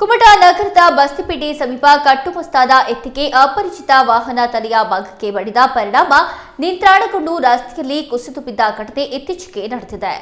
ಕುಮಟಾ ನಗರದ ಬಸ್ತಿಪೇಟೆ ಸಮೀಪ ಕಟ್ಟುಮಸ್ತಾದ ಎತ್ತಿಗೆ ಅಪರಿಚಿತ ವಾಹನ ತಲೆಯ ಭಾಗಕ್ಕೆ ಬಡಿದ ಪರಿಣಾಮ ನಿಂತ್ರಾಣಗೊಂಡು ರಸ್ತೆಯಲ್ಲಿ ಕುಸಿದು ಬಿದ್ದ ಘಟನೆ ಇತ್ತೀಚೆಗೆ ನಡೆದಿದೆ.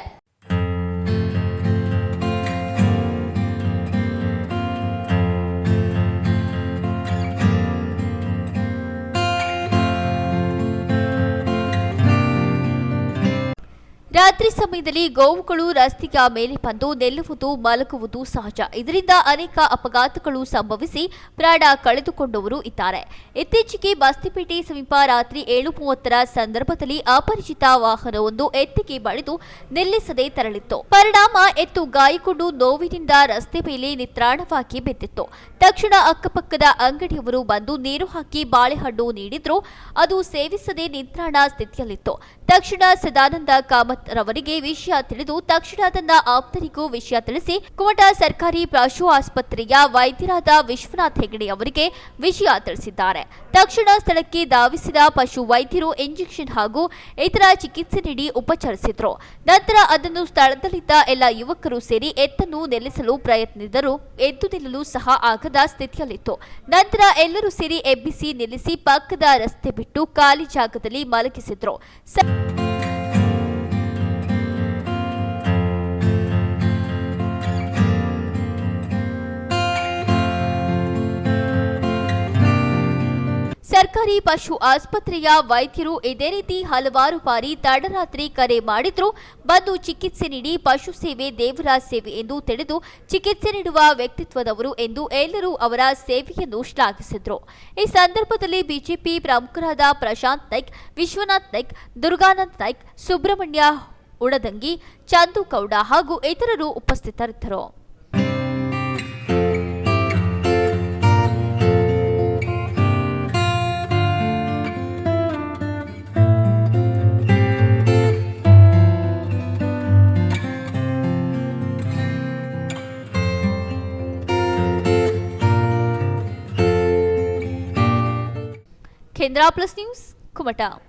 ರಾತ್ರಿ ಸಮಯದಲ್ಲಿ ಗೋವುಗಳು ರಸ್ತೆಯ ಮೇಲೆ ಬಂದು ನಿಲ್ಲುವುದು, ಮಲಗುವುದು ಸಹಜ. ಇದರಿಂದ ಅನೇಕ ಅಪಘಾತಗಳು ಸಂಭವಿಸಿ ಪ್ರಾಣ ಕಳೆದುಕೊಂಡವರು ಇದ್ದಾರೆ. ಇತ್ತೀಚೆಗೆ ಬಸ್ತಿಪೇಟೆ ಸಮೀಪ ರಾತ್ರಿ ಏಳು ಮೂವತ್ತರ ಸಂದರ್ಭದಲ್ಲಿ ಅಪರಿಚಿತ ವಾಹನವೊಂದು ಎತ್ತಿಗೆ ಬಡಿದು ನಿಲ್ಲಿಸದೆ ತೆರಳಿತ್ತು. ಪರಿಣಾಮ ಎತ್ತು ಗಾಯಗೊಂಡು ನೋವಿನಿಂದ ರಸ್ತೆ ಮೇಲೆ ನಿತ್ರಾಣವಾಗಿ ಬಿದ್ದಿತ್ತು. ತಕ್ಷಣ ಅಕ್ಕಪಕ್ಕದ ಅಂಗಡಿಯವರು ಬಂದು ನೀರು ಹಾಕಿ ಬಾಳೆಹಣ್ಣು ನೀಡಿದ್ರು. ಅದು ಸೇವಿಸದೆ ನಿತ್ರಾಣ ಸ್ಥಿತಿಯಲ್ಲಿತ್ತು. ತಕ್ಷಣ ಸದಾನಂದ ಕಾಮತ್ ರವರಿಗೆ ವಿಷಯ ತಿಳಿದು ತಕ್ಷಣ ತನ್ನ ಆಪ್ತರಿಗೂ ವಿಷಯ ತಿಳಿಸಿ ಕುಮಟಾ ಸರ್ಕಾರಿ ಪಶು ಆಸ್ಪತ್ರೆಯ ವೈದ್ಯರಾದ ವಿಶ್ವನಾಥ್ ಹೆಗಡೆ ಅವರಿಗೆ ವಿಷಯ ತಿಳಿಸಿದ್ದಾರೆ. ತಕ್ಷಣ ಸ್ಥಳಕ್ಕೆ ಧಾವಿಸಿದ ಪಶು ವೈದ್ಯರು ಇಂಜೆಕ್ಷನ್ ಹಾಗೂ ಇತರ ಚಿಕಿತ್ಸೆ ನೀಡಿ ಉಪಚರಿಸಿದ್ರು. ನಂತರ ಅದನ್ನು ಸ್ಥಳದಲ್ಲಿದ್ದ ಎಲ್ಲ ಯುವಕರು ಸೇರಿ ಎತ್ತನ್ನು ನಿಲ್ಲಿಸಲು ಪ್ರಯತ್ನಿಸಿದರು ಎದ್ದು ನಿಲ್ಲಲು ಸಹ ಆಗದ ಸ್ಥಿತಿಯಲ್ಲಿತ್ತು. ನಂತರ ಎಲ್ಲರೂ ಸೇರಿ ಎಬ್ಬಿಸಿ ನಿಲ್ಲಿಸಿ ಪಕ್ಕದ ರಸ್ತೆ ಬಿಟ್ಟು ಖಾಲಿ ಜಾಗದಲ್ಲಿ ಮಲಗಿಸಿದ್ರು. ಸರ್ಕಾರಿ ಪಶು ಆಸ್ಪತ್ರೆಯ ವೈದ್ಯರು ಇದೇ ರೀತಿ ಹಲವಾರು ಬಾರಿ ತಡರಾತ್ರಿ ಕರೆ ಮಾಡಿದ್ರು. ಬಂದು ಚಿಕಿತ್ಸೆ ನೀಡಿ ಪಶು ಸೇವೆ ದೇವರ ಸೇವೆ ಎಂದು ತಿಳಿದು ಚಿಕಿತ್ಸೆ ನೀಡುವ ವ್ಯಕ್ತಿತ್ವದವರು ಎಂದು ಎಲ್ಲರೂ ಅವರ ಸೇವೆಯನ್ನು ಶ್ಲಾಘಿಸಿದ್ರು. ಈ ಸಂದರ್ಭದಲ್ಲಿ ಬಿಜೆಪಿ ಪ್ರಮುಖರಾದ ಪ್ರಶಾಂತ್ ನಾಯ್ಕ್, ವಿಶ್ವನಾಥ್ ನಾಯ್ಕ್, ದುರ್ಗಾನಂದ್ ನಾಯ್ಕ್, ಸುಬ್ರಹ್ಮಣ್ಯ ಉಡದಂಗಿ, ಚಂದು ಗೌಡ ಹಾಗೂ ಇತರರು ಉಪಸ್ಥಿತರಿದ್ದರು. Kendra Plus News, Kumatao.